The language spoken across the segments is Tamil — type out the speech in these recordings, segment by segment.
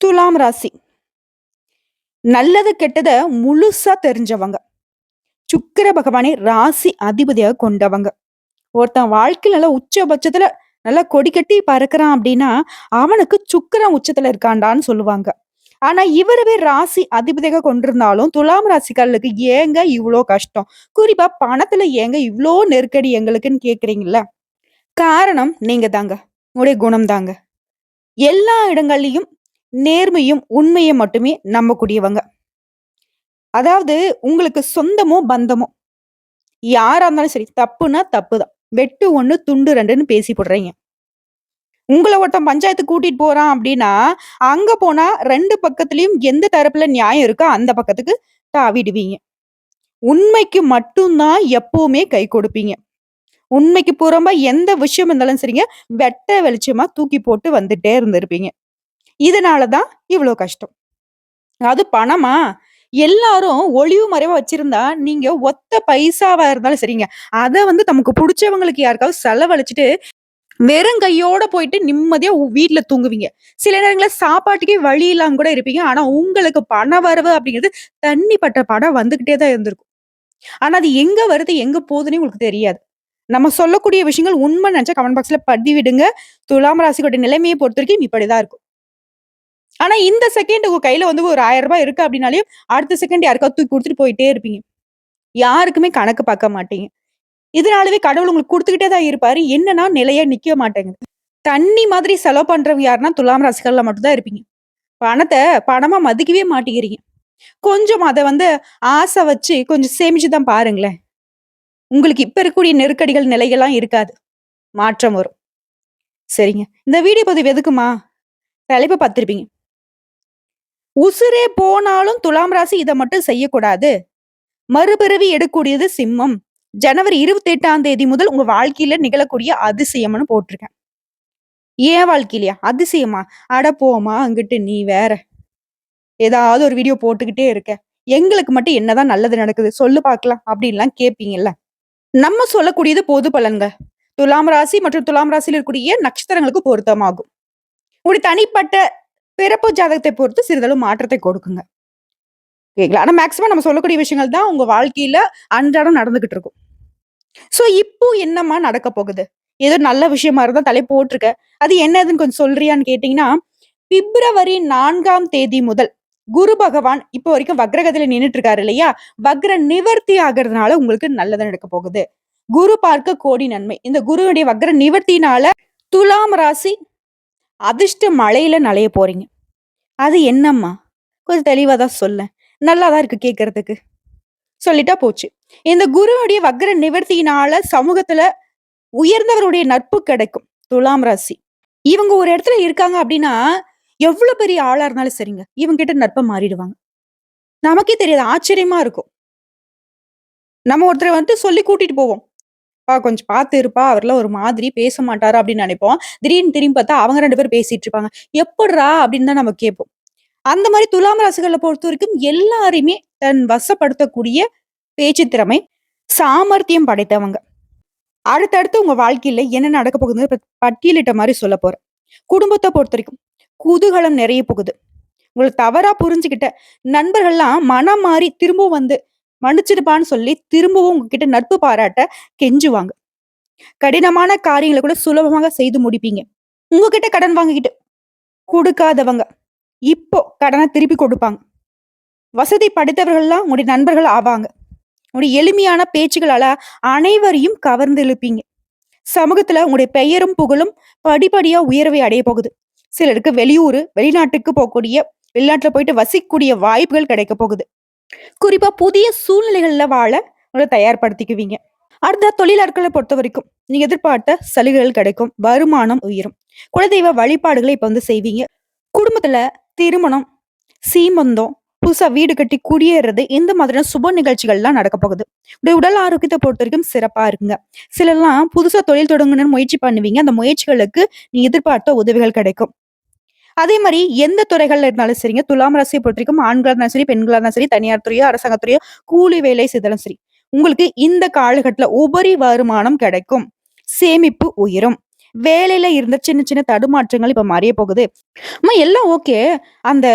துலாம் ராசி. நல்லது கெட்டத முழுசா தெரிஞ்சவங்க. சுக்கிர பகவானை ராசி அதிபதியாக கொண்டவங்க. ஒருத்தன் வாழ்க்கையில நல்லா உச்சபட்சத்துல நல்லா கொடி கட்டி பறக்கிறான் அப்படின்னா அவனுக்கு சுக்கிரன் உச்சத்துல இருக்காண்டான்னு சொல்லுவாங்க. ஆனா இவரவே ராசி அதிபதியாக கொண்டிருந்தாலும் துலாம் ராசிக்காரர்களுக்கு ஏங்க இவ்வளோ கஷ்டம்? குறிப்பா பணத்துல ஏங்க இவ்வளோ நெருக்கடி எங்களுக்குன்னு கேக்குறீங்கல்ல? காரணம் நீங்க தாங்க உங்களுடைய குணம் தாங்க எல்லா இடங்கள்லையும் நேர்மையும் உண்மையும் மட்டுமே நம்பக்கூடியவங்க. அதாவது உங்களுக்கு சொந்தமோ பந்தமோ யாரா இருந்தாலும் சரி தப்புனா தப்புதான். வெட்டு ஒண்ணு துண்டு ரெண்டுன்னு பேசி போடுறீங்க. உங்களை ஒருத்தன் பஞ்சாயத்து கூட்டிட்டு போறான் அப்படின்னா அங்க போனா ரெண்டு பக்கத்துலயும் எந்த தரப்புல நியாயம் இருக்கோ அந்த பக்கத்துக்கு தாவிடுவீங்க. உண்மைக்கு மட்டும்தான் எப்பவுமே கை கொடுப்பீங்க. உண்மைக்கு புறம்பா எந்த விஷயம் இருந்தாலும் சரிங்க வெட்ட வெளிச்சமா தூக்கி போட்டு வந்துட்டே இருந்திருப்பீங்க. இதனாலதான் இவ்வளோ கஷ்டம். அது பணமா? எல்லாரும் ஒளிவு மறைவா வச்சிருந்தா நீங்க ஒத்த பைசாவா இருந்தாலும் சரிங்க. அதை வந்து நமக்கு பிடிச்சவங்களுக்கு யாருக்காவது செலவழிச்சிட்டு வெறும் கையோட போயிட்டு நிம்மதியா வீட்டுல தூங்குவீங்க. சில நேரங்களில் சாப்பாட்டுக்கே வழி இல்லாம கூட இருப்பீங்க. ஆனா உங்களுக்கு பண வரவு அப்படிங்கிறது தண்ணி பட்ட படம் வந்துகிட்டே தான் இருந்திருக்கும். ஆனா அது எங்க வருது எங்க போகுதுன்னு உங்களுக்கு தெரியாது. நம்ம சொல்லக்கூடிய விஷயங்கள் உண்மை நினைச்சா கமெண்ட் பாக்ஸ்ல பதிவிடுங்க. துலாம் ராசிகளுடைய நிலைமையை பொறுத்த வரைக்கும் இப்படிதான் இருக்கும். ஆனா இந்த செகண்ட் உங்க கையில வந்து ஒரு ஆயிரம் ரூபாய் இருக்கு அப்படின்னாலையும் அடுத்த செகண்ட் யாருக்காவது தூக்கி கொடுத்துட்டு போயிட்டே இருப்பீங்க. யாருக்குமே கணக்கு பார்க்க மாட்டீங்க. இதனாலவே கடவுள் உங்களுக்கு கொடுத்துக்கிட்டே தான் இருப்பாரு. என்னன்னா நிலையா நிக்க மாட்டேங்குது. தண்ணி மாதிரி செலவு பண்றவங்க யாருன்னா துலாம் ராசிகள்ல மட்டும்தான் இருப்பீங்க. பணத்தை பணமா மதிக்கவே மாட்டேங்கிறீங்க. கொஞ்சம் அதை வந்து ஆசை வச்சு கொஞ்சம் சேமிச்சு தான் பாருங்களேன். உங்களுக்கு இப்ப இருக்கக்கூடிய நெருக்கடிகள் நிலைகள்லாம் இருக்காது. மாற்றம் வரும். சரிங்க. இந்த வீடியோ பதிவு எதுக்குமா? தலைப்பை பார்த்துருப்பீங்க. உசுரே போனாலும் துலாம் ராசி இதை மட்டும் செய்யக்கூடாது. மறுபிறவி எடுக்கக்கூடியது சிம்மம். ஜனவரி இருபத்தி எட்டாம் தேதி முதல் உங்க வாழ்க்கையில நிகழக்கூடிய அதிசயம்னு போட்டிருக்கேன். ஏன் வாழ்க்கையிலையா? அதிசயமா? அட போமா அங்கிட்டு நீ வேற. ஏதாவது ஒரு வீடியோ போட்டுக்கிட்டே இருக்க. எங்களுக்கு மட்டும் என்னதான் நல்லது நடக்குது? சொல்லு பார்க்கலாம். அப்படின்லாம் கேட்பீங்கல்ல நம்ம சொல்லக்கூடியது பொது பலன்கள். துலாம் ராசி மற்றும் துலாம் ராசியில் இருக்கக்கூடிய நட்சத்திரங்களுக்கு பொருத்தமாகும். உங்களுடைய தனிப்பட்ட பிறப்பு ஜாதகத்தை பொறுத்து சிறிதளவு மாற்றத்தை கொடுக்குங்க. ஓகேங்களா ஆனா மேக்சிமம் நம்ம சொல்லக்கூடிய விஷயங்கள் தான் உங்க வாழ்க்கையில அன்றாடம் நடந்துகிட்டு இருக்கும். சோ இப்போ என்னம்மா நடக்க போகுது? ஏதோ நல்ல விஷயமா இருந்தா தலை போட்டிருக்க. அது என்னதுன்னு கொஞ்சம் சொல்றியான்னு கேட்டீங்கன்னா பிப்ரவரி நான்காம் தேதி முதல் குரு பகவான் இப்போ வரைக்கும் வக்ரகதில நின்னுட்டு இருக்காரு இல்லையா? வக்ர நிவர்த்தி ஆகிறதுனால உங்களுக்கு நல்லது நடக்க போகுது. குரு பார்க்க கோடி நன்மை. இந்த குருவுடைய வக்ர நிவர்த்தினால துலாம் ராசி அதிர்ஷ்ட மழையில நலைய போறீங்க. அது என்னம்மா? கொஞ்சம் தெளிவாக தான் சொல்ல. நல்லாதான் இருக்கு கேட்கறதுக்கு சொல்லிட்டா போச்சு. இந்த குருவுடைய வக்ர நிவர்த்தியினால சமூகத்துல உயர்ந்தவருடைய நட்பு கிடைக்கும். துலாம் ராசி. இவங்க ஒரு இடத்துல இருக்காங்க அப்படின்னா எவ்வளவு பெரிய ஆளா இருந்தாலும் சரிங்க. இவங்க கிட்ட நட்பை மாறிடுவாங்க. நமக்கே தெரியாது. ஆச்சரியமா இருக்கும். நம்ம ஒருத்தரை வந்துட்டு சொல்லி கூட்டிட்டு போவோம். அப்பா கொஞ்சம் பார்த்து இருப்பா அவர்லாம் ஒரு மாதிரி பேச மாட்டாரா அப்படின்னு நினைப்போம். திடீர்னு திரும்பி பார்த்தா அவங்க ரெண்டு பேரும் பேசிட்டு இருப்பாங்க. எப்படிரா அப்படின்னு தான் நம்ம கேட்போம். அந்த மாதிரி துலாம் ராசிகளை பொறுத்த வரைக்கும் எல்லாரையுமே தன் வசப்படுத்தக்கூடிய பேச்சு திறமை சாமர்த்தியம் படைத்தவங்க. அடுத்தடுத்து உங்க வாழ்க்கையில என்ன நடக்க போகுதுன்னு பட்டியலிட்ட மாதிரி சொல்ல போறேன். குடும்பத்தை பொறுத்த வரைக்கும் குதூகலம் நிறைய போகுது. உங்களை தவறா புரிஞ்சுக்கிட்ட நண்பர்கள்லாம் மனம் மாறி திரும்பவும் வந்து மன்னிச்சிடுப்பான்னு சொல்லி திரும்பவும் உங்ககிட்ட நட்பு பாராட்ட கெஞ்சுவாங்க. கடினமான காரியங்களை கூட சுலபமாக செய்து முடிப்பீங்க. உங்ககிட்ட கடன் வாங்கிக்கிட்டு கொடுக்காதவங்க இப்போ கடனை திருப்பி கொடுப்பாங்க. வசதி படைத்தவர்கள்லாம் உங்களுடைய நண்பர்கள் ஆவாங்க. உங்களுடைய எளிமையான பேச்சுகளால அனைவரையும் கவர்ந்து இழுப்பீங்க. சமூகத்துல உங்களுடைய பெயரும் புகழும் படிப்படியா உயர்வை அடைய போகுது. சிலருக்கு வெளியூர் வெளிநாட்டுக்கு போகக்கூடிய வெளிநாட்டுல போயிட்டு வசிக்கக்கூடிய வாய்ப்புகள் கிடைக்க போகுது. குறிப்பா புதிய சூழ்நிலைகள்ல வாழ உங்களை தயார்படுத்திக்குவீங்க. அடுத்த தொழிலாளர்களை பொறுத்த வரைக்கும் நீங்க எதிர்பார்த்த சலுகைகள் கிடைக்கும் வருமானம் உயரும். குலதெய்வ வழிபாடுகளை இப்ப வந்து செய்வீங்க. குடும்பத்துல திருமணம் சீமந்தம் புதுசா வீடு கட்டி குடியேறது இந்த மாதிரியான சுப நிகழ்ச்சிகள்லாம் நடக்க போகுது. உடைய உடல் ஆரோக்கியத்தை பொறுத்த வரைக்கும் சிறப்பா இருக்குங்க. சிலர்லாம் புதுசா தொழில் தொடங்கணும்னு முயற்சி பண்ணுவீங்க. அந்த முயற்சிகளுக்கு நீ எதிர்பார்த்த உதவிகள் கிடைக்கும். அதே மாதிரி எந்த துறைகள்ல இருந்தாலும் சரிங்க துலாம் ராசியை பொறுத்த வரைக்கும் ஆண்களாக இருந்தாலும் சரி பெண்களாக இருந்தாலும் சரி தனியார் துறையோ அரசாங்கத்துறையோ கூலி வேலை செய்தாலும் சரி உங்களுக்கு இந்த காலகட்டத்தில் உபரி வருமானம் கிடைக்கும் சேமிப்பு உயரும் வேலையில இருந்த சின்ன சின்ன தடுமாற்றங்கள் இப்ப மாறிய போகுது. அம்மா எல்லாம் ஓகே. அந்த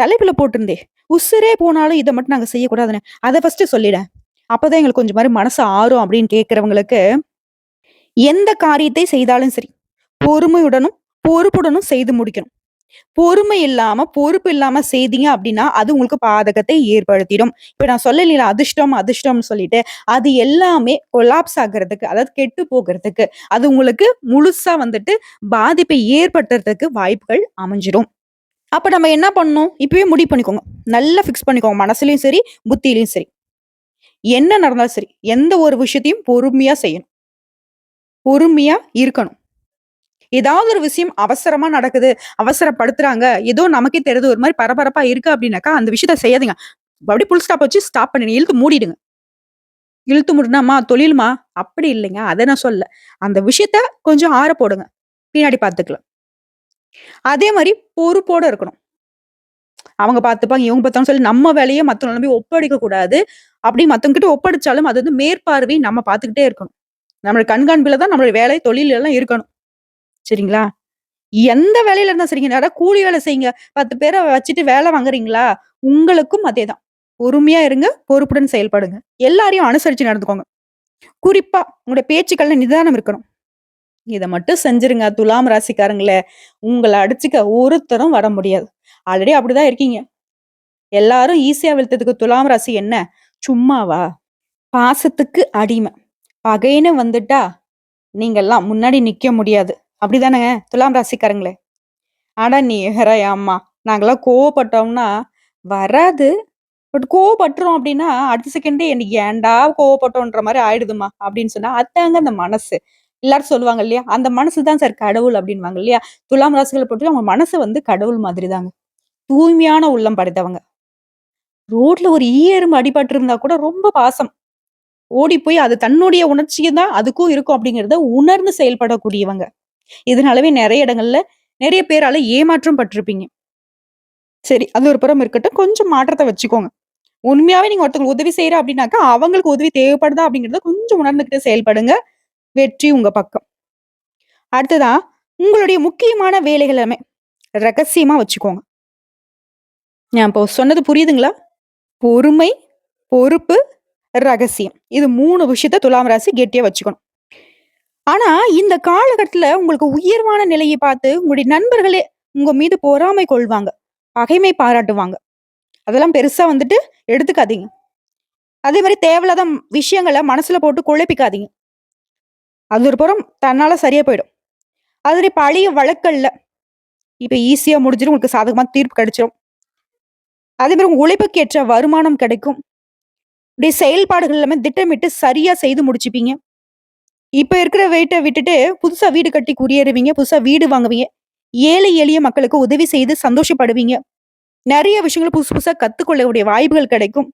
தலைப்புல போட்டிருந்தே, உசுரே போனாலும் இதை மட்டும் நாங்க செய்யக்கூடாதுன்னு. அதை ஃபர்ஸ்ட் சொல்லிடேன். அப்பதான் எங்களுக்கு கொஞ்சம் மாதிரி மனசு ஆறும் அப்படின்னு கேட்கிறவங்களுக்கு, எந்த காரியத்தை செய்தாலும் சரி, பொறுமையுடனும், பொறுப்புடனும் செய்து முடிக்கணும். பொறுமை இல்லாம, பொறுப்பு இல்லாம செய்தீங்க அப்படின்னா, அது உங்களுக்கு பாதகத்தை ஏற்படுத்திடும். இப்ப நான் சொல்லலைங்களா அதிர்ஷ்டம், அதிர்ஷ்டம்னு சொல்லிட்டு, அது எல்லாமே கொலாப்ஸ் ஆகுறதுக்கு, அதாவது கெட்டு போகிறதுக்கு அது உங்களுக்கு முழுசா வந்துட்டு பாதிப்பை ஏற்படுத்துறதுக்கு வாய்ப்புகள் அமைஞ்சிடும் அப்ப நம்ம என்ன பண்ணணும்? இப்பவே முடிவு பண்ணிக்கோங்க. நல்லா ஃபிக்ஸ் பண்ணிக்கோங்க. மனசுலயும் சரி, புத்தியிலையும் சரி. என்ன நடந்தாலும் சரி, எந்த ஒரு விஷயத்தையும் பொறுமையா செய்யணும். பொறுமையா இருக்கணும். ஏதாவது ஒரு விஷயம் அவசரமா நடக்குது, அவசரப்படுத்துறாங்க, ஏதோ நமக்கே தெரியுது ஒரு மாதிரி பரபரப்பா இருக்கு அப்படின்னாக்கா, அந்த விஷயத்த செய்யாதீங்க. அப்படி புல் ஸ்டாப் வச்சு ஸ்டாப் பண்ணிடுங்க. இழுத்து மூடிடுங்க. இழுத்து முடினாமா தொழிலுமா தொழில்மா" அப்படி இல்லைங்க. அதை நான் சொல்ல அந்த விஷயத்த கொஞ்சம் ஆற போடுங்க. பின்னாடி பார்த்துக்கலாம். அதே மாதிரி பொறுப்போட இருக்கணும். அவங்க பார்த்துப்பாங்க, இவங்க பார்த்தாங்கன்னு சொல்லி நம்ம வேலையை மற்ற நம்பி ஒப்படைக்க கூடாது. அப்படி மற்றவங்கிட்ட கிட்ட ஒப்படைச்சாலும் அது வந்து மேற்பார்வை நம்ம பார்த்துக்கிட்டே இருக்கணும். நம்மளுடைய கண்காணிப்பில் தான் நம்மளுடைய வேலை, தொழில் எல்லாம் இருக்கணும். சரிங்களா? எந்த வேலையில இருந்தா சரிங்க. யாராவது கூலி வேலை செய்யுங்க. பத்து பேரை வச்சுட்டு வேலை வாங்குறீங்களா? உங்களுக்கும் அதே தான் பொறுமையா இருங்க, பொறுப்புடன் செயல்படுங்க. எல்லாரையும் அனுசரிச்சு நடந்துக்கோங்க. குறிப்பா உங்களுடைய பேச்சுக்கள்ல நிதானம் இருக்கணும். இதை மட்டும் செஞ்சுருங்க துலாம் ராசிக்காரங்களே, உங்களை அடிச்சுக்க ஒருத்தரும் வர முடியாது. ஆல்ரெடி அப்படிதான் இருக்கீங்க. எல்லாரும் ஈஸியா வெளுத்ததுக்கு துலாம் ராசி என்ன? சும்மாவா? பாசத்துக்கு அடிமை. பகைன்னு வந்துட்டா, நீங்கெல்லாம் முன்னாடி நிக்க முடியாது. அப்படிதானங்க துலாம் ராசிக்காரங்களே? ஆடா நீ வேற ஏம்மா! கோவப்பட்டோம்னா வராது. பட் கோவப்பட்டுறோம் அப்படின்னா, அடுத்த செகண்டே எனக்கு ஏன்டா கோவப்பட்டோன்ற மாதிரி ஆயிடுதும்மா அப்படின்னு சொன்னா, அதாங்க அந்த மனசு. எல்லாரும் சொல்லுவாங்க இல்லையா? அந்த மனசு தான் சார் கடவுள் அப்படின்வாங்க இல்லையா? துலாம் ராசிகளை பொறுத்து அவங்க மனசு வந்து கடவுள் மாதிரி தாங்க. தூய்மையான உள்ளம் படைத்தவங்க. ரோட்ல ஒரு ஈயரும் அடிபட்டு இருந்தா கூட ரொம்ப பாசம். ஓடி போய் அது தன்னுடைய உணர்ச்சியும் தான் அதுக்கும் இருக்கும் அப்படிங்கிறத உணர்ந்து செயல்படக்கூடியவங்க. இதனாலவே நிறைய இடங்கள்ல நிறைய பேரால ஏமாற்றம் பட்டிருப்பீங்க. சரி, அது ஒரு புறம் இருக்கட்டும். கொஞ்சம் மாற்றத்தை வச்சுக்கோங்க. உண்மையாவே நீங்க ஒருத்தவங்களுக்கு உதவி செய்யற அப்படின்னாக்கா, அவங்களுக்கு உதவி தேவைப்படுதா அப்படிங்கறத கொஞ்சம் உணர்ந்துகிட்டு செயல்படுங்க. வெற்றி உங்க பக்கம். அடுத்ததா, உங்களுடைய முக்கியமான வேலைகள் எல்லாமே ரகசியமா வச்சுக்கோங்க. நான் இப்போ சொன்னது புரியுதுங்களா? பொறுமை, பொறுப்பு, ரகசியம். இது மூணு விஷயத்த துலாம் ராசி கெட்டியா வச்சுக்கணும். ஆனா, இந்த காலகட்டத்துல உங்களுக்கு உயர்வான நிலையை பார்த்து உங்களுடைய நண்பர்களே உங்க மீது பொறாமை கொள்வாங்க. பகைமை பாராட்டுவாங்க. அதெல்லாம் பெருசா வந்துட்டு எடுத்துக்காதீங்க. அதே மாதிரி தேவையில்லாத விஷயங்களை மனசுல போட்டு குழப்பிக்காதீங்க. அது ஒரு புறம் தன்னால சரியா போயிடும். அதனுடைய பழைய வழக்கல்ல இப்ப ஈஸியா முடிஞ்சிடும் உங்களுக்கு சாதகமா தீர்ப்பு கிடைச்சிடும் அதே மாதிரி உங்கள் உழைப்புக்கு ஏற்ற வருமானம் கிடைக்கும். உடைய செயல்பாடுகள் எல்லாமே திட்டமிட்டு சரியா செய்து முடிச்சுப்பீங்க. இப்ப இருக்கிற வீட்டை விட்டுட்டு புதுசா வீடு கட்டி குடியேறுவீங்க. புதுசா வீடு வாங்குவீங்க. ஏழை எளிய மக்களுக்கு உதவி செய்து சந்தோஷப்படுவீங்க. நிறைய விஷயங்கள் புதுசு புதுசா கத்துக்கொள்ளக்கூடிய வாய்ப்புகள் கிடைக்கும்.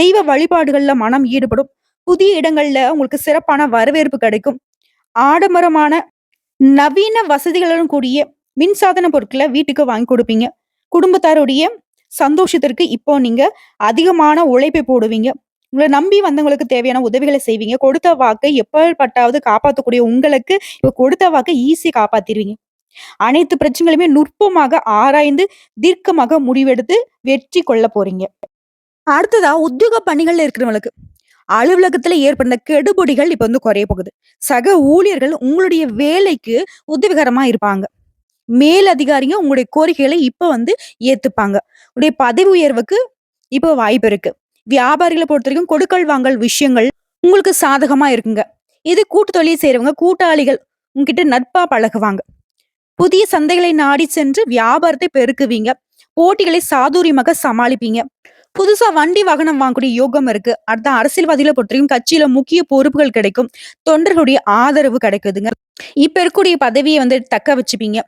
தெய்வ வழிபாடுகள்ல மனம் ஈடுபடும். புதிய இடங்கள்ல உங்களுக்கு சிறப்பான வரவேற்பு கிடைக்கும். ஆடம்பரமான நவீன வசதிகளுடன் கூடிய மின்சாதன பொருட்களை வீட்டுக்கு வாங்கி கொடுப்பீங்க குடும்பத்தாருடைய சந்தோஷத்திற்கு இப்போ நீங்க அதிகமான உழைப்பை போடுவீங்க. உங்களை நம்பி வந்தவங்களுக்கு தேவையான உதவிகளை செய்வீங்க. கொடுத்த வாக்கை எப்பப்பட்டாவது காப்பாத்தக்கூடிய உங்களுக்கு, இப்போ கொடுத்த வாக்கை ஈஸியாக காப்பாத்திடுவீங்க அனைத்து பிரச்சனைகளுமே நுட்பமாக ஆராய்ந்து, தீர்க்கமாக முடிவெடுத்து வெற்றி கொள்ள போறீங்க. அடுத்ததா உத்தியோக பணிகள்ல இருக்கிறவங்களுக்கு, அலுவலகத்துல ஏற்படுத்த கெடுபடிகள் இப்ப வந்து குறைய போகுது. சக ஊழியர்கள் உங்களுடைய வேலைக்கு உதவிகரமா இருப்பாங்க. மேல் அதிகாரிங்க உங்களுடைய கோரிக்கைகளை இப்ப வந்து ஏத்துப்பாங்க. உடைய பதவி உயர்வுக்கு இப்ப வாய்ப்பு இருக்கு. வியாபாரிகளை பொறுத்த வரைக்கும் கொடுக்கல் வாங்கல் விஷயங்கள் உங்களுக்கு சாதகமா இருக்குங்க. இது கூட்டு தொழில் செய்றவங்க, கூட்டாளிகள் உங்ககிட்ட நட்பா பழகுவாங்க. புதிய சந்தைகளை நாடி சென்று வியாபாரத்தை பெருக்குவீங்க. போட்டிகளை சாதுரியமாக சமாளிப்பீங்க. புதுசா வண்டி, வாகனம் வாங்கக்கூடிய யோகம் இருக்கு. அடுத்த அரசியல்வாதிகளை பொறுத்தவரைக்கும் கட்சியில முக்கிய பொறுப்புகள் கிடைக்கும். தொண்டர்களுடைய ஆதரவு கிடைக்குதுங்க. இப்ப இருக்கக்கூடிய பதவியை வந்து தக்க வச்சுப்பீங்க.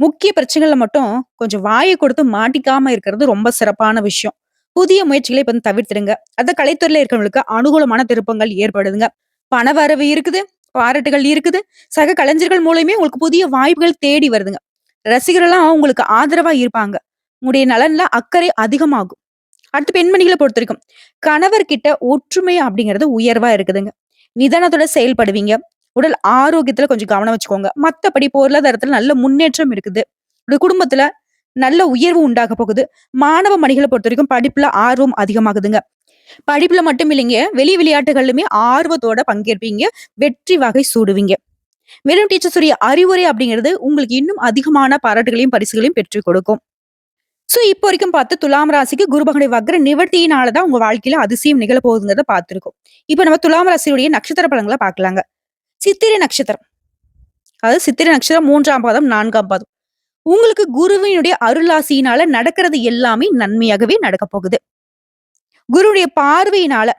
முக்கிய பிரச்சனைகள்ல மட்டும் கொஞ்சம் வாயை கொடுத்து மாட்டிக்காம இருக்கிறது ரொம்ப சிறப்பான விஷயம். புதிய முயற்சிகளை இப்ப வந்து தவிர்த்துடுங்க. அந்த கலைத்துறையில இருக்கிறவங்களுக்கு அனுகூலமான திருப்பங்கள் ஏற்படுதுங்க. பண வரவு இருக்குது. பாராட்டுகள் இருக்குது. சக கலைஞர்கள் மூலயமே உங்களுக்கு புதிய வாய்ப்புகள் தேடி வருதுங்க. ரசிகர்கள்லாம் உங்களுக்கு ஆதரவா இருப்பாங்க. உங்களுடைய நலன்ல அக்கறை அதிகமாகும். அடுத்து பெண்மணிகளை பெண்மணிகள கணவர் கணவர்கிட்ட ஒற்றுமை அப்படிங்கிறது உயர்வா இருக்குதுங்க. நிதானத்தோட செயல்படுவீங்க. உடல் ஆரோக்கியத்துல கொஞ்சம் கவனம் வச்சுக்கோங்க. மத்தபடி பொருளாதாரத்துல நல்ல முன்னேற்றம் இருக்குது. உங்க குடும்பத்துல நல்ல உயர்வு உண்டாக போகுது. மாணவ மணிகளை பொறுத்த வரைக்கும் படிப்புல ஆர்வம் அதிகமாகுதுங்க. படிப்புல மட்டும் இல்லைங்க, வெளி விளையாட்டுகள்லுமே ஆர்வத்தோட பங்கேற்பீங்க. வெற்றி வகை சூடுவீங்க. மேலும் டீச்சர்ஸுடைய அறிவுரை அப்படிங்கிறது உங்களுக்கு இன்னும் அதிகமான பாராட்டுகளையும், பரிசுகளையும் பெற்றுக் கொடுக்கும். ஸோ இப்போ வரைக்கும் பார்த்து துலாம் ராசிக்கு குருபகனை வக்ர நிவர்த்தியினால தான் உங்க வாழ்க்கையில அதிசயம் நிகழ போகுதுங்கிறத பார்த்துருக்கோம் இப்போ நம்ம துலாம் ராசியுடைய நட்சத்திர பலன்கள பார்க்கலாங்க. சித்திரை நட்சத்திரம். அதாவது சித்திரை நட்சத்திரம் மூன்றாம் பாதம், நான்காம் பாதம். உங்களுக்கு குருவினுடைய அருளாசியினால நடக்கிறது எல்லாமே நன்மையாகவே நடக்கப் போகுது. குருவுடைய பார்வையினால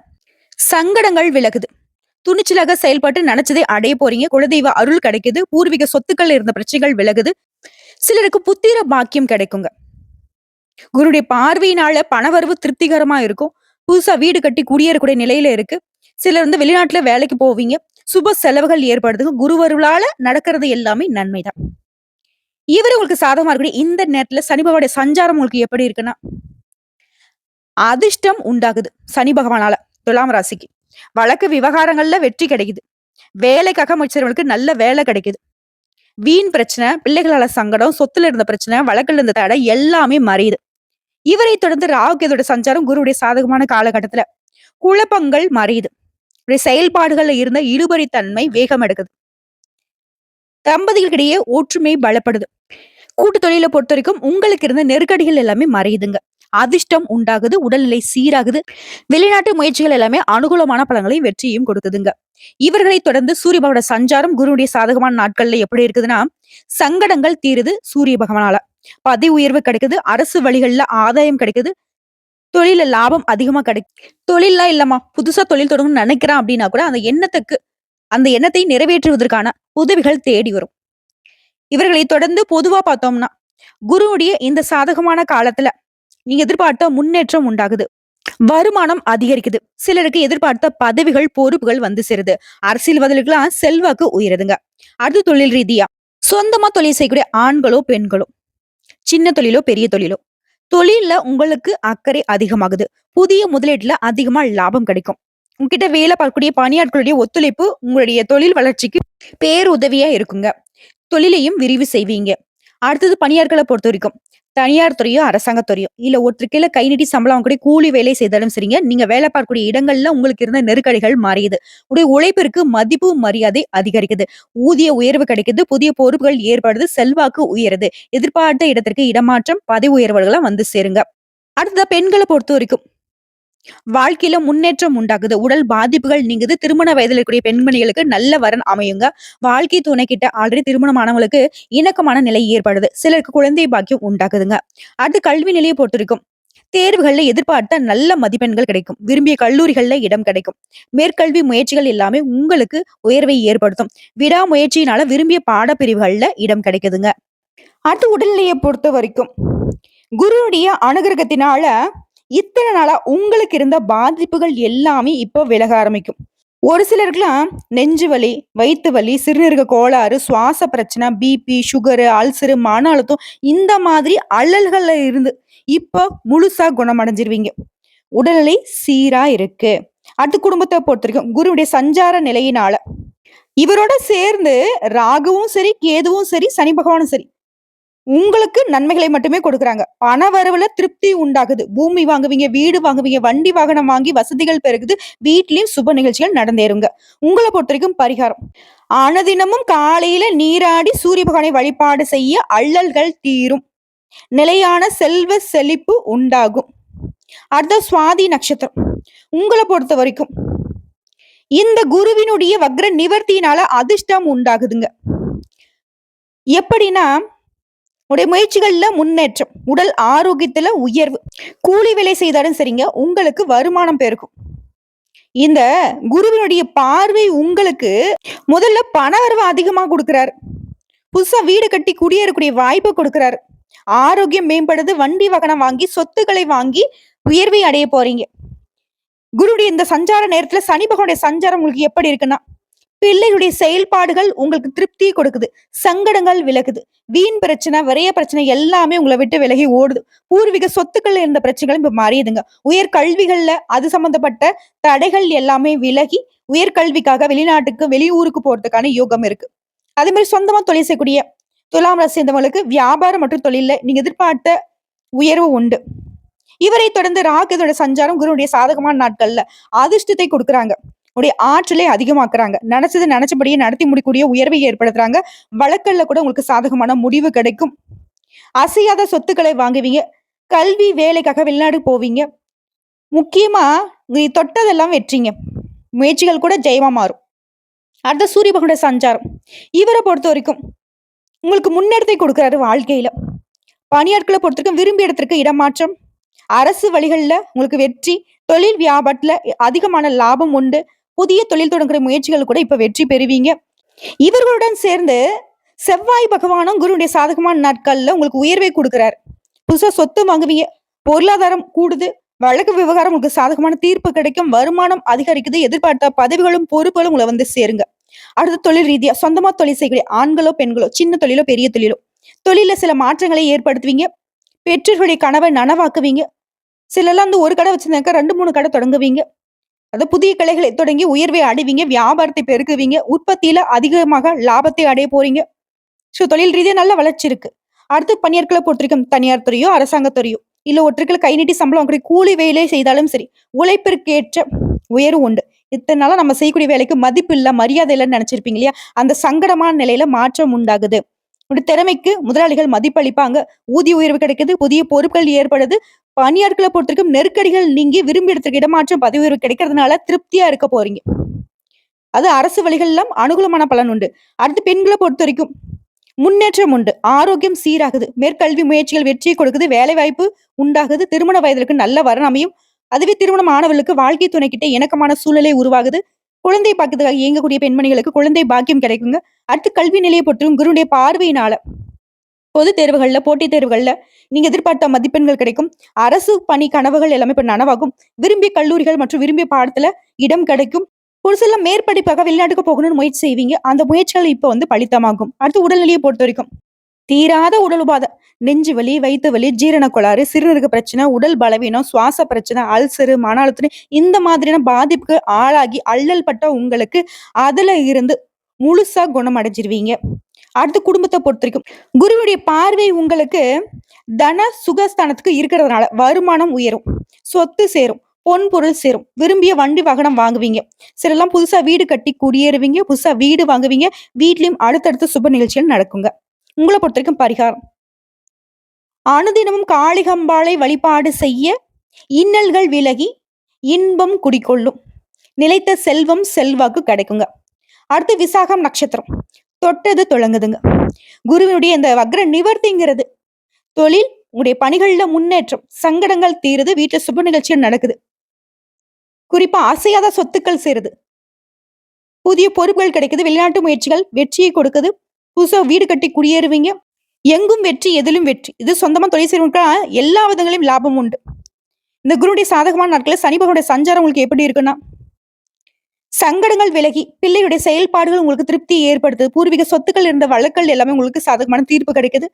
சங்கடங்கள் விலகுது. துணிச்சலாக செயல்பட்டு நினைச்சதை அடைய போறீங்க. குலதெய்வ அருள் கிடைக்குது. பூர்வீக சொத்துக்கள் இருந்த பிரச்சனைகள் விலகுது. சிலருக்கு புத்திர பாக்கியம் கிடைக்குங்க. குருடைய பார்வையினால பணவரவு திருப்திகரமா இருக்கும். புதுசா வீடு கட்டி குடியேறக்கூடிய நிலையில இருக்கு. சிலர் வந்து வெளிநாட்டுல வேலைக்கு போவீங்க. சுப செலவுகள் ஏற்படுதுங்க. குருவருளால நடக்கிறது எல்லாமே நன்மைதான். இவரு உங்களுக்கு சாதகமா இருக்கக்கூடிய இந்த நேரத்துல சனி பகவானுடைய சஞ்சாரம் உங்களுக்கு எப்படி இருக்குன்னா அதிர்ஷ்டம் உண்டாகுது. சனி பகவானால துலாம் ராசிக்கு. வழக்கு விவகாரங்கள்ல வெற்றி கிடைக்குது. வேலைக்காக முயற்சிக்கிறவங்களுக்கு நல்ல வேலை கிடைக்குது. வீண் பிரச்சனை, பிள்ளைகளால சங்கடம், சொத்துல இருந்த பிரச்சனை, வழக்குல இருந்த தடை எல்லாமே மறையுது. இவரை தொடர்ந்து ராகுகேதோட சஞ்சாரம் குருவுடைய சாதகமான காலகட்டத்துல குழப்பங்கள் மறையுது. செயல்பாடுகள்ல இருந்த இழுபறித்தன்மை வேகம் எடுக்குது. தம்பதிகளுக்கிடையே ஒற்றுமை பலப்படுது. கூட்டு தொழில பொறுத்தவரைக்கும் உங்களுக்கு இருந்த நெருக்கடிகள் எல்லாமே மறையுதுங்க. அதிர்ஷ்டம் உண்டாகுது. உடல்நிலை சீராகுது. வெளிநாட்டு முயற்சிகள் எல்லாமே அனுகூலமான பலன்களையும், வெற்றியையும் கொடுக்குதுங்க. இவர்களை தொடர்ந்து சூரிய பகவானோட சஞ்சாரம் குருனுடைய சாதகமான நாட்கள்ல எப்படி இருக்குதுன்னா, சங்கடங்கள் தீருது சூரிய பகவானால. பதவி உயர்வு கிடைக்குது. அரசு வழிகள்ல ஆதாயம் கிடைக்குது. தொழில லாபம் அதிகமா கிடைக்கும். தொழில்லாம் இல்லம்மா, புதுசா தொழில் தொடங்கணும்னு நினைக்கிறேன் அப்படின்னா கூட அந்த எண்ணத்துக்கு அந்த எண்ணத்தை நிறைவேற்றுவதற்கான உதவிகள் தேடி வரும். இவர்களை தொடர்ந்து பொதுவா பார்த்தோம்னா, குருவுடைய இந்த சாதகமான காலத்துல நீங்க எதிர்பார்த்த முன்னேற்றம் உண்டாகுது. வருமானம் அதிகரிக்குது. சிலருக்கு எதிர்பார்த்த பதவிகள், பொறுப்புகள் வந்து சேருது. அரசியல்வாதிகளுக்கெல்லாம் செல்வாக்கு உயருதுங்க. அடுத்து தொழில் ரீதியா சொந்தமா தொழில் செய்யக்கூடிய ஆண்களோ, பெண்களோ, சின்ன தொழிலோ, பெரிய தொழிலோ, தொழில்ல உங்களுக்கு அக்கறை அதிகமாகுது. புதிய முதலீட்டுல அதிகமா லாபம் கிடைக்கும். உங்ககிட்ட வேலை பார்க்கக்கூடிய பணியாட்களுடைய ஒத்துழைப்பு உங்களுடைய தொழில் வளர்ச்சிக்கு பேருதவியா இருக்குங்க. தொழிலையும் விரிவு செய்வீங்க. அடுத்தது பணியாட்களை பொறுத்த வரைக்கும் தனியார் துறையோ, அரசாங்கத்துறையோ இல்ல ஒருத்தர் கை நீட்டி சம்பளம் கூட கூலி வேலை செய்தாலும் சரிங்க, நீங்க வேலை பார்க்கக்கூடிய இடங்கள்ல உங்களுக்கு இருந்த நெருக்கடிகள் மாறியது. உடைய உழைப்பிற்கு மதிப்பு, மரியாதை அதிகரிக்குது. ஊதிய உயர்வு கிடைக்குது. புதிய பொறுப்புகள் ஏற்படுது. செல்வாக்கு உயருது. எதிர்பார்த்த இடத்திற்கு இடமாற்றம், பதவி உயர்வுகள்லாம் வந்து சேருங்க. அடுத்த பெண்களை பொறுத்த வரைக்கும் வாழ்க்கையில முன்னேற்றம் உண்டாகுது. உடல் பாதிப்புகள் நீங்குது. திருமண வயதில் இருக்கக்கூடிய பெண்மணிகளுக்கு நல்ல வரன் அமையுங்க. வாழ்க்கை துணை கிட்ட ஆல்ரெடி திருமணமானவங்களுக்கு இணக்கமான நிலை ஏற்படுது. சிலருக்கு குழந்தை பாக்கியம் உண்டாகுதுங்க. அடுத்து கல்வி நிலையை பொறுத்திருக்கும் தேர்வுகள்ல எதிர்பார்த்த நல்ல மதிப்பெண்கள் கிடைக்கும். விரும்பிய கல்லூரிகள்ல இடம் கிடைக்கும். மேற்கல்வி முயற்சிகள் எல்லாமே உங்களுக்கு உயர்வை ஏற்படுத்தும். விடாமுயற்சியினால விரும்பிய பாடப்பிரிவுகள்ல இடம் கிடைக்குதுங்க. அடுத்து உடல்நிலையை பொறுத்த வரைக்கும் குருவுடைய அனுகிரகத்தினால இத்தனை நாளா உங்களுக்கு இருந்த பாதிப்புகள் எல்லாமே இப்போ விலக ஆரம்பிக்கும். ஒரு சிலருக்குலாம் நெஞ்சு வலி, வயிற்று வலி, சிறுநீரக கோளாறு, சுவாச பிரச்சனை, பிபி, சுகரு, அல்சரு, மன அழுத்தம் இந்த மாதிரி அல்லல்கள்ல இருந்து இப்போ முழுசா குணமடைஞ்சிருவீங்க. உடல்நிலை சீரா இருக்கு. அடுத்து குடும்பத்தை பொறுத்த வரைக்கும் குருவுடைய சஞ்சார நிலையினால இவரோட சேர்ந்து ராகுவும் சரி, கேதுவும் சரி, சனி பகவானும் சரி, உங்களுக்கு நன்மைகளை மட்டுமே கொடுக்குறாங்க. பண வரவுல திருப்தி உண்டாகுது. பூமி வாங்குவீங்க, வீடு வாங்குவீங்க, வண்டி வாகனம் வாங்கி வசதிகள் பெருகுது. வீட்லயும் சுப நிகழ்ச்சிகள் நடந்தேறுங்க. பொறுத்த வரைக்கும் பரிகாரம். அனுதினமும் காலையில நீராடி சூரிய பகவானை வழிபாடு செய்ய அல்லல்கள் தீரும். நிலையான செல்வ செழிப்பு உண்டாகும். அடுத்த சுவாதி நட்சத்திரம். உங்களை பொறுத்த வரைக்கும் இந்த குருவினுடைய வக்ர நிவர்த்தியினால அதிர்ஷ்டம் உண்டாகுதுங்க. எப்படின்னா, உடைய முயற்சிகள்ல முன்னேற்றம். உடல் ஆரோக்கியத்துல உயர்வு. கூலி வேலை செய்தாலும் சரிங்க, உங்களுக்கு வருமானம் பெருகும். இந்த குருவினுடைய பார்வை உங்களுக்கு முதல்ல பண வரவு அதிகமா கொடுக்குறாரு புதுசா வீடு கட்டி குடியேறக்கூடிய வாய்ப்பு கொடுக்குறாரு. ஆரோக்கியம் மேம்படுது. வண்டி வாகனம் வாங்கி, சொத்துக்களை வாங்கி உயர்வை அடைய போறீங்க. குருடைய இந்த சஞ்சார நேரத்துல சனி பகவானுடைய சஞ்சாரம் உங்களுக்கு எப்படி இருக்குன்னா, பிள்ளையுடைய செயல்பாடுகள் உங்களுக்கு திருப்தி கொடுக்குது. சங்கடங்கள் விலகுது. வீண் பிரச்சனை, விரய பிரச்சனை எல்லாமே உங்களை விட்டு விலகி ஓடுது. பூர்வீக சொத்துக்கள் இருந்த பிரச்சனைகள் இப்ப மாறியதுங்க உயர் கல்விகள்ல அது சம்பந்தப்பட்ட தடைகள் எல்லாமே விலகி, உயர்கல்விக்காக வெளிநாட்டுக்கு வெளியூருக்கு போறதுக்கான யோகம் இருக்கு அதே மாதிரி சொந்தமா தொழில் செய்யக்கூடிய துலாம் ராசி சேர்ந்தவங்களுக்கு வியாபாரம் மற்றும் தொழில நீங்க எதிர்பார்த்த உயர்வு உண்டு இவரை தொடர்ந்து ராகுதோட சஞ்சாரம் குருடைய சாதகமான நாட்கள்ல அதிர்ஷ்டத்தை கொடுக்குறாங்க உடைய ஆற்றலை அதிகமாக்குறாங்க. நினைச்சது நினைச்சபடியே நடத்தி முடிக்கூடிய உயர்வை ஏற்படுத்துறாங்க. வழக்கல்ல கூட உங்களுக்கு சாதகமான முடிவு கிடைக்கும். அசையாத சொத்துக்களை வாங்குவீங்க. கல்வி வேலைக்காக வெளிநாடு போவீங்க. முக்கியமா நீ தொட்டதெல்லாம் வெற்றிங்க. முயற்சிகள் கூட ஜெயமா மாறும். அடுத்த சூரிய பகவானுடைய சஞ்சாரம். இவரை பொறுத்த வரைக்கும் உங்களுக்கு முன்னெடுத்தை கொடுக்குறாரு வாழ்க்கையில. பணியாட்களை பொறுத்தவரைக்கும் விரும்பிய இடத்திற்கு இடமாற்றம். அரசு வழிகளில் உங்களுக்கு வெற்றி. தொழில் வியாபாரத்துல அதிகமான லாபம் உண்டு. புதிய தொழில் தொடங்குற முயற்சிகள் கூட இப்ப வெற்றி பெறுவீங்க. இவர்களுடன் சேர்ந்து செவ்வாய் பகவானும் குருடைய சாதகமான நாட்கள்ல உங்களுக்கு உயர்வை கொடுக்குறாரு. புதுசா சொத்து வாங்குவீங்க. பொருளாதாரம் கூடுது. வழக்கு விவகாரம் உங்களுக்கு சாதகமான தீர்ப்பு கிடைக்கும். வருமானம் அதிகரிக்குது. எதிர்பார்த்த பதவிகளும் பொறுப்புகளும் உங்களை வந்து சேருங்க. அடுத்த தொழில் ரீதியா சொந்தமா தொழில் செய்யக்கூடிய ஆண்களோ பெண்களோ சின்ன தொழிலோ பெரிய தொழிலோ தொழில சில மாற்றங்களை ஏற்படுத்துவீங்க. பெற்றோர்களுடைய கனவை நனவாக்குவீங்க. சிலர்லாம் வந்து ஒரு கடை வச்சிருந்தாக்க ரெண்டு மூணு கடை தொடங்குவீங்க. அதாவது புதிய கலைகளை தொடங்கி உயர்வை அடைவீங்க வியாபாரத்தை பெருக்குவீங்க உற்பத்தியில அதிகமாக லாபத்தை அடைய போறீங்க. ஸோ தொழில் ரீதியாக நல்ல வளர்ச்சி இருக்கு. அடுத்து பணியாட்களை பொறுத்திருக்கும் தனியார் துறையோ அரசாங்கத்துறையோ இல்லை ஒருத்தருக்குள்ள கை நீட்டி சம்பளம் வாங்கக்கூடிய கூலி வேலை செய்தாலும் சரி உழைப்பிற்கேற்ற உயர்வு உண்டு. இத்தனை நாளாக நம்ம செய்யக்கூடிய வேலைக்கு மதிப்பு இல்லை மரியாதை இல்லைன்னு நினைச்சிருப்பீங்க இல்லையா? அந்த சங்கடமான நிலையில மாற்றம் உண்டாகுது. உங்களுடைய திறமைக்கு முதலாளிகள் மதிப்பளிப்பாங்க. ஊதிய உயர்வு கிடைக்குது புதிய பொறுப்புகள் ஏற்படுது. பணியாட்களை பொறுத்திருக்கும் நெருக்கடிகள் நீங்கி விரும்பி இடத்துக்கு இடமாற்றம் பதவி உயர்வு கிடைக்கிறதுனால திருப்தியா இருக்க போறீங்க. அது அரசு வழிகள் அனுகூலமான பலன் உண்டு. அடுத்து பெண்களை பொறுத்த வரைக்கும் முன்னேற்றம் உண்டு. ஆரோக்கியம் சீராகுது. மேற்கல்வி முயற்சிகள் வெற்றியை கொடுக்குது. வேலை வாய்ப்பு உண்டாகுது. திருமண வயதிற்கு நல்ல வரன் அமையும். அதுவே திருமணம் ஆனவர்களுக்கு வாழ்க்கை துணை கிட்ட இணக்கமான சூழ்நிலை உருவாகுது. குழந்தை பாக்கியத்துக்காக இயங்கக்கூடிய பெண்மணிகளுக்கு குழந்தை பாக்கியம் கிடைக்குங்க. அடுத்து கல்வி நிலையை பொறுத்தும் குருடைய பார்வையினால பொது தேர்வுகள்ல போட்டித் தேர்வுகள்ல நீங்க எதிர்பார்த்த மதிப்பெண்கள் கிடைக்கும். அரசு பணி கனவுகள் எல்லாமே இப்ப நனவாகும். விரும்பிய கல்லூரிகள் மற்றும் விரும்பிய பாடத்துல இடம் கிடைக்கும். ஒரு சில மேற்படிப்பாக வெளிநாட்டுக்கு போகணும்னு முயற்சி செய்வீங்க. அந்த முயற்சிகள் இப்ப வந்து பலித்தமாகும். அடுத்து உடல்நிலையை பொறுத்த வரைக்கும் தீராத உடல் உபாதை. நெஞ்சு வலி வயிற்று வலி ஜீரண கோளாறு சிறுநீரக பிரச்சனை உடல் பலவீனம் சுவாச பிரச்சனை அல்சரு மன அழுத்தம் இந்த மாதிரியான பாதிப்புக்கு ஆளாகி அல்லல் பட்ட உங்களுக்கு அதுல இருந்து முழுசா குணம் அடைஞ்சிருவீங்க. அடுத்து குடும்பத்தை பொறுத்த வரைக்கும் குருவுடைய பார்வை உங்களுக்கு தன சுகஸ்தானத்துக்கு இருக்கிறதுனால வருமானம் உயரும் சொத்து சேரும் பொன் பொருள் சேரும். விரும்பிய வண்டி வாகனம் வாங்குவீங்க. சிலெல்லாம் புதுசா வீடு கட்டி குடியேறுவீங்க புதுசா வீடு வாங்குவீங்க வீட்லயும் அடுத்தடுத்த சுப நிகழ்ச்சிகள் நடக்குங்க. உங்களை பொறுத்த வரைக்கும் பரிகாரம். அனுதினமும் காளிகம்பாளை வழிபாடு செய்ய இன்னல்கள் விலகி இன்பம் குடிக்கொள்ளும் நிலைத்த செல்வம் செல்வாக்கு கிடைக்குங்க. அடுத்து விசாகம் நட்சத்திரம். தொட்டது தொடங்குதுங்க குருவினுடைய இந்த வக்ர நிவர்த்திங்கிறது தொழில் உங்களுடைய பணிகள்ல முன்னேற்றம் சங்கடங்கள் தீருது வீட்டுல சுப நிகழ்ச்சிகள் நடக்குது. குறிப்பா அசையாத சொத்துக்கள் சேருது. புதிய பொறுப்புகள் கிடைக்குது வெளிநாட்டு முயற்சிகள் வெற்றியை கொடுக்குது. புதுசா வீடு கட்டி குடியேறுவீங்க. எங்கும் வெற்றி எதிலும் வெற்றி. இது சொந்தமா தொழில் செய்யறவங்க எல்லா விதங்களையும் லாபம் உண்டு. இந்த குருடைய சாதகமான நாட்களில் சனிபகனுடைய சஞ்சாரம் உங்களுக்கு எப்படி இருக்குன்னா சங்கடங்கள் விலகி பிள்ளையுடைய செயல்பாடுகள் உங்களுக்கு திருப்தி ஏற்படுத்துது. பூர்வீக சொத்துக்கள் இருந்த வழக்கல் எல்லாமே உங்களுக்கு சாதகமான தீர்ப்பு கிடைக்குது.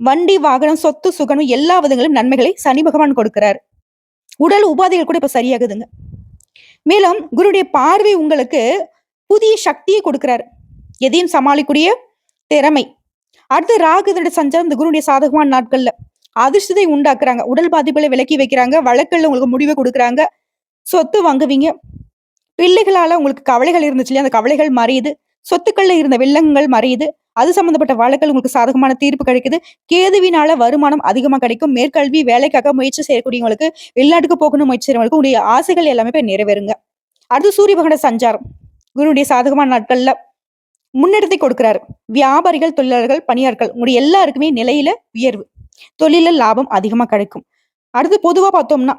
வண்டி வாகனம் சொத்து சுகனம் எல்லா விதங்களும் நன்மைகளை சனி பகவான் கொடுக்கிறார். உடல் உபாதைகள் கூட இப்ப சரியாகுதுங்க. மேலும் குருடைய பார்வை உங்களுக்கு புதிய சக்தியை கொடுக்கிறாரு. எதையும் சமாளிக்கூடிய திறமை. அடுத்து ராகுதனுடைய சஞ்சாரம் இந்த குருடைய சாதகமான நாட்கள்ல. அதிர்ஷ்டத்தை உண்டாக்குறாங்க. உடல் பாதிப்புகளை விலக்கி வைக்கிறாங்க. வழக்கில் உங்களுக்கு முடிவை கொடுக்குறாங்க. சொத்து வாங்குவீங்க. பிள்ளைகளால உங்களுக்கு கவலைகள் இருந்துச்சு இல்லையா? அந்த கவலைகள் மறையுது. சொத்துக்கள்ல இருந்த வெள்ளங்கள் மறையுது. அது சம்பந்தப்பட்ட வழக்கில் உங்களுக்கு சாதகமான தீர்ப்பு கிடைக்குது. கேதுவினால வருமானம் அதிகமா கிடைக்கும். மேற்கல்வி வேலைக்காக முயற்சி செய்யக்கூடியவங்களுக்கு வெளிநாட்டுக்கு போகணும் முயற்சி செய்யறவங்களுக்கு உடைய ஆசைகள் எல்லாமே போய் நிறைவேறுங்க. அடுத்து சூரிய பகவான சஞ்சாரம். குருடைய சாதகமான நாட்கள்ல முன்னெடுத்தை கொடுக்கிறாரு. வியாபாரிகள் தொழிலாளர்கள் பணியாளர்கள் உங்களுடைய எல்லாருக்குமே நிலையில உயர்வு. தொழில லாபம் அதிகமா கிடைக்கும். அடுத்து பொதுவா பார்த்தோம்னா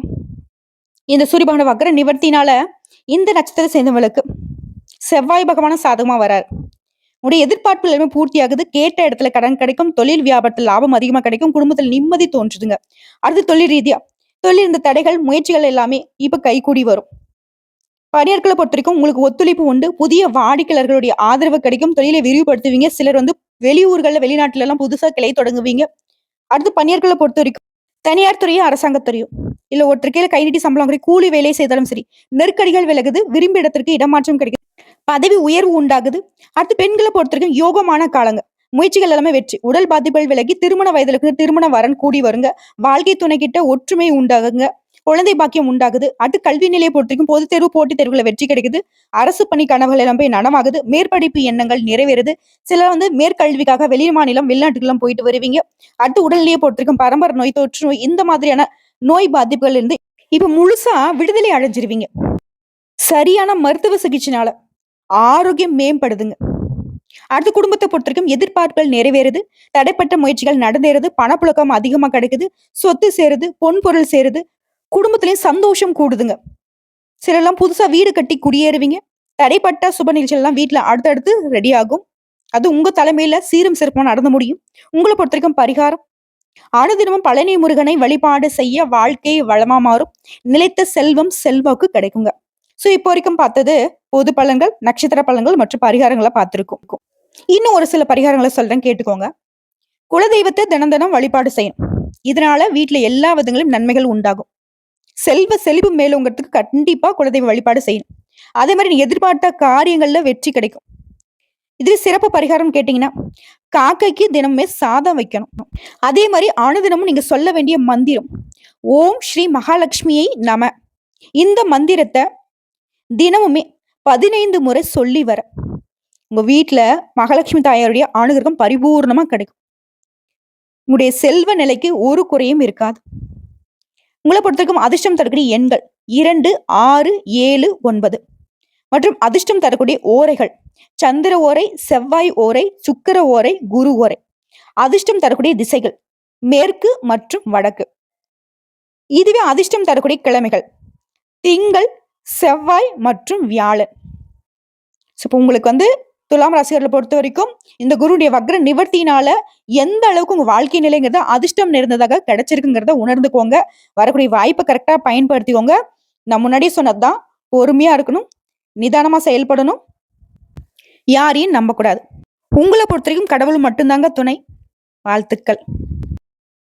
இந்த சூரியபகவான வக்கர நிவர்த்தினால இந்த நட்சத்திர சேர்ந்தவங்களுக்கு செவ்வாய் பகவான சாதகமா வராரு. உடைய எதிர்பார்ப்பு எல்லாமே பூர்த்தியாகுது. கேட்ட இடத்துல கடன் கிடைக்கும். தொழில் வியாபாரத்தில் லாபம் அதிகமா கிடைக்கும். குடும்பத்தில் நிம்மதி தோன்றுதுங்க. அடுத்து தொழில் ரீதியா தொழில் இந்த தடைகள் முயற்சிகள் எல்லாமே இப்ப கைகூடி வரும். பணியாட்களை பொறுத்த வரைக்கும் உங்களுக்கு ஒத்துழைப்பு உண்டு. புதிய வாடிக்கையாளர்களுடைய ஆதரவு கிடைக்கும். தொழிலை விரிவுபடுத்துவீங்க. சிலர் வந்து வெளியூர்களில் வெளிநாட்டுல எல்லாம் புதுசா கிளை தொடங்குவீங்க. அடுத்து பணியாட்களை பொறுத்த வரைக்கும் தனியார் துறையும் அரசாங்கத்துறையும் இல்ல ஒருத்தர் கீழே கை நீட்டி சம்பளம் வாங்குற கூலி வேலை செய்தாலும் சரி நெருக்கடிகள் விலகுது. விரும்பிய இடத்திற்கு இடமாற்றம் கிடைக்குது. பதவி உயர்வு உண்டாகுது. அடுத்து பெண்களை பொறுத்த வரைக்கும் யோகமான காலங்க. முயற்சிகள் எல்லாமே வெற்றி. உடல் பாதிப்புகள் விலகி திருமண வயதுல திருமண வரன் கூடி வருங்க. வாழ்க்கை துணை கிட்ட ஒற்றுமை உண்டாகுங்க. குழந்தை பாக்கியம் உண்டாகுது. அடுத்து கல்வி நிலையை பொறுத்தவரைக்கும் பொது தேர்வு போட்டித் தேர்வுகளை வெற்றி கிடைக்குது. அரசு பணி கனவுகள் எல்லாம் போய் நனமாகுது மேற்படிப்பு எண்ணங்கள் நிறைவேறுது. சிலர் வந்து மேற்கல்விக்காக வெளி மாநிலம் வெளிநாட்டுக்கெல்லாம் போயிட்டு வருவீங்க. அடுத்து உடல்நிலையை பொறுத்தவரைக்கும் பரம்பரை நோய் தொற்று நோய் இந்த மாதிரியான நோய் பாதிப்புகள் இருந்து இப்ப முழுசா விடுதலை அடைஞ்சிருவீங்க. சரியான மருத்துவ சிகிச்சைனால ஆரோக்கியம் மேம்படுதுங்க. அடுத்து குடும்பத்தை பொறுத்த வரைக்கும் எதிர்பார்ப்புகள் நிறைவேறுது. தடைப்பட்ட முயற்சிகள் நடந்தேறுது. பணப்புழக்கம் அதிகமா கிடைக்குது. சொத்து சேருது. பொன் பொருள் சேருது. குடும்பத்திலயும் சந்தோஷம் கூடுதுங்க. சிலர்லாம் புதுசா வீடு கட்டி குடியேறுவீங்க. தடைப்பட்ட சுப நிகழ்ச்சிகள் எல்லாம் வீட்டுல அடுத்தடுத்து ரெடி ஆகும். அது உங்க தலைமையில சீரும் சிறப்புமா நடந்து முடியும். உங்களை பொறுத்த வரைக்கும் பரிகாரம். அனுதினமும் பழனி முருகனை வழிபாடு செய்ய வாழ்க்கை வளமா மாறும். நிலைத்த செல்வம் செல்வாக்கு கிடைக்குங்க. சோ இப்போ வரைக்கும் பார்த்தது பொது பலன்கள் நட்சத்திர பலன்கள் மற்றும் பரிகாரங்களை பார்த்துருக்கோம். இன்னும் ஒரு சில பரிகாரங்களை சொல்றேன் கேட்டுக்கோங்க. குலதெய்வத்தை தினம் தினம் வழிபாடு செய்யணும். இதனால வீட்டுல எல்லா விதங்களும் நன்மைகள் உண்டாகும். செல்வ செழிப்பு மேலோங்கிறதுக்கு கண்டிப்பா குலதெய்வ வழிபாடு செய்யணும். அதே மாதிரி நீ எதிர்பார்த்த காரியங்கள்ல வெற்றி கிடைக்கும். இது சிறப்பு பரிகாரம் கேட்டீங்கன்னா காக்கைக்கு தினமுமே சாதம் வைக்கணும். அதே மாதிரி அனுதினமும் நீங்க சொல்ல வேண்டிய மந்திரம் ஓம் ஸ்ரீ மகாலட்சுமியை நம. இந்த மந்திரத்தை தினமுமே பதினைந்து முறை சொல்லி வர. உங்க வீட்டுல மகாலட்சுமி தாயாருடைய அனுகிரகம் பரிபூர்ணமா கிடைக்கும். உங்களுடைய செல்வ நிலைக்கு ஒரு குறையும் இருக்காது. உங்களை பொறுத்தவரைக்கும் அதிர்ஷ்டம் தரக்கூடிய எண்கள் இரண்டு ஆறு ஏழு ஒன்பது. மற்றும் அதிர்ஷ்டம் தரக்கூடிய ஓரைகள் சந்திர ஓரை செவ்வாய் ஓரை சுக்கர ஓரை குரு ஓரை. அதிர்ஷ்டம் தரக்கூடிய திசைகள் மேற்கு மற்றும் வடக்கு. இதுவே அதிர்ஷ்டம் தரக்கூடிய கிழமைகள். திங்கள் செவ்வாய் மற்றும் வியாழன். இப்போ உங்களுக்கு வந்து துலாம் ராசிகர்களை பொறுத்த வரைக்கும் இந்த குருடைய வக்ர நிவர்த்தினால எந்த அளவுக்கு உங்க வாழ்க்கை நிலைங்கிறத அதிர்ஷ்டம் நிறைந்ததாக கிடைச்சிருக்குங்கிறத உணர்ந்துக்கோங்க. வரக்கூடிய வாய்ப்பை கரெக்டா பயன்படுத்திக்கோங்க. நான் முன்னாடியே சொன்னதுதான் பொறுமையா இருக்கணும் நிதானமா செயல்படணும். யாரையும் நம்பக்கூடாது. உங்களை பொறுத்த வரைக்கும் கடவுள் மட்டும்தாங்க துணை. வாழ்த்துக்கள்.